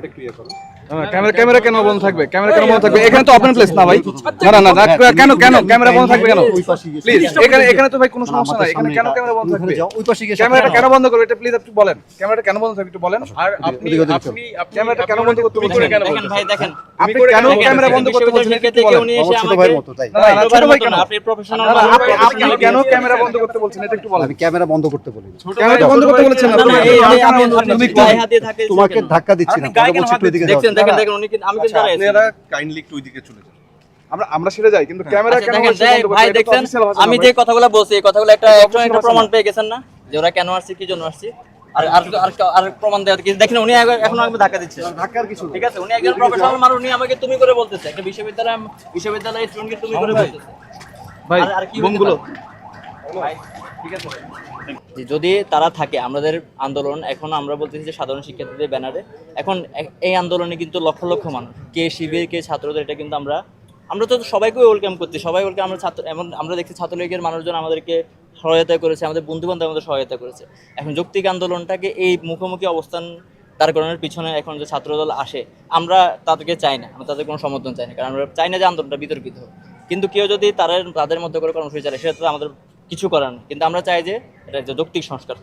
ক্যামেরাটা ক্লিয়ার করো। Camera camera কেন বন্ধ থাকবে? ক্যামেরা কেন বন্ধ থাকবে? এখানে তো ওপেন প্লেস না ভাই। না না না না, কেন কেন? ক্যামেরা বন্ধ থাকবে কেন? প্লিজ এখানে এখানে তো ভাই কোনো সমস্যা নাই। এখানে কেন ক্যামেরা বন্ধ থাকবে? ওই পাশে গিয়ে ক্যামেরাটা কেন বন্ধ করবে এটা প্লিজ আপনি বলেন। ক্যামেরাটা কেন বন্ধ থাকবে একটু বলেন। আর আপনি আপনি আপনি ক্যামেরাটা কেন বন্ধ করতে তুমি কেন বলছেন? ভাই দেখেন। আপনি কেন ক্যামেরা বন্ধ করতে বলছেন? এটা একটু থেকে বলেন। উনি এসে ছোট ভাইয়ের মতো তাই। না, না, না, ছোট ভাই কেন? আপনি প্রফেশনাল না, না, আপনি আপনি কেন ক্যামেরা বন্ধ করতে বলছেন? এটা একটু বলেন। আমি ক্যামেরা বন্ধ করতে বলিনি। ক্যামেরা বন্ধ করতে বলেছেন না না, না, এই- এই- আপনি- আপনি তুমি গায়ে হাত দিয়ে থাকে তোমাকে ধাক্কা দিচ্ছি না দেখেন দেখেন উনি আমি কিন্তু আপনারা কাইন্ডলি একটু ওইদিকে চলে যান। আমরা আমরা সেটা যাই কিন্তু ক্যামেরা আচ্ছা, কেন? ভাই দেখছেন না আমি যে কথাগুলো বলছি এই কথাগুলো একটা একটা প্রমাণ পেয়ে গেছেন না? যে ওরা কেন আসছে কি জন্য আসছে? আর আর আর আর প্রমাণ দেওয়ার কি দেখেন উনি এখন এখন আমাকে ধাক্কা দিচ্ছে। ধাক্কার কিছু ঠিক আছে উনি একজন প্রফেশনাল মানুষ উনি আমাকে তুমি করে বলতেছে। একটা বিশ্ববিদ্যালয় বিশ্ববিদ্যালয়ের স্টুডেন্টকে তুমি করে বলতেছে। ভাই আর- আর কি বোমগুলো ভাই, ঠিক আছে যদি তারা থাকে আমাদের আন্দোলন এখন আমরা বলতেছি যে সাধারণ শিক্ষার্থীদের ব্যানারে এখন এই আন্দোলনে কিন্তু লক্ষ লক্ষ মানুষ কে শিবির কে ছাত্রদের এটা কিন্তু আমরা আমরা তো সবাইকে ওয়েলকাম করছি। সবাই ওয়েলকাম আমরা ছাত্র এমন আমরা দেখছি ছাত্রলীগের মানুষজন আমাদেরকে সহায়তা করেছে, আমাদের বন্ধু বান্ধব আমাদের সহায়তা করেছে। এখন যৌক্তিক আন্দোলনটাকে এই মুখোমুখি অবস্থান তার পিছনে এখন যে ছাত্রদল আসে, আমরা তাদেরকে চাই না, আমরা তাদের কোনো সমর্থন চাই না, কারণ আমরা চাই না যে আন্দোলনটা বিতর্কিত হোক। কিন্তু কেউ যদি তাদের তাদের মধ্যে করে কর্মসূচি চালায়, সেটা তো আমাদের কিছু করার নেই। কিন্তু আমরা চাই যে এটা যৌক্তিক সংস্কার।